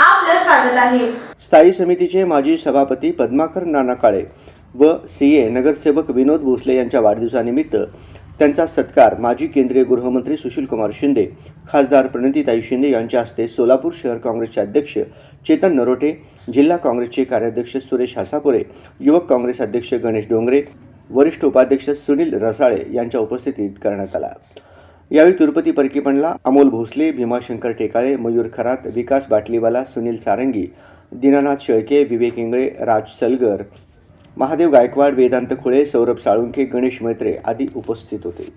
आपलं स्वागत आहे. स्थायी समितीचे माजी सभापती पद्माकर नाना काळे व सी ए नगरसेवक विनोद भोसले यांच्या वाढदिवसानिमित्त त्यांचा सत्कार माजी केंद्रीय गृहमंत्री सुशीलकुमार शिंदे खासदार प्रणितीताई शिंदे यांच्या हस्ते सोलापूर शहर काँग्रेसचे अध्यक्ष चेतन नरोटे जिल्हा काँग्रेसचे कार्याध्यक्ष सुरेश हासापुरे युवक काँग्रेस अध्यक्ष गणेश डोंगरे वरिष्ठ उपाध्यक्ष सुनील रसाळे यांच्या उपस्थितीत करण्यात आला. यावेळी तिरुपती परकीपणला अमोल भोसले भीमाशंकर टेकाळे मयूर खरात विकास बाटलीवाला सुनील सारंगी दीनानाथ शेळके विवेक इंगळे राज सलगर महादेव गायकवाड वेदांत खुळे सौरभ साळुंखे गणेश मैत्रे आदी उपस्थित होते.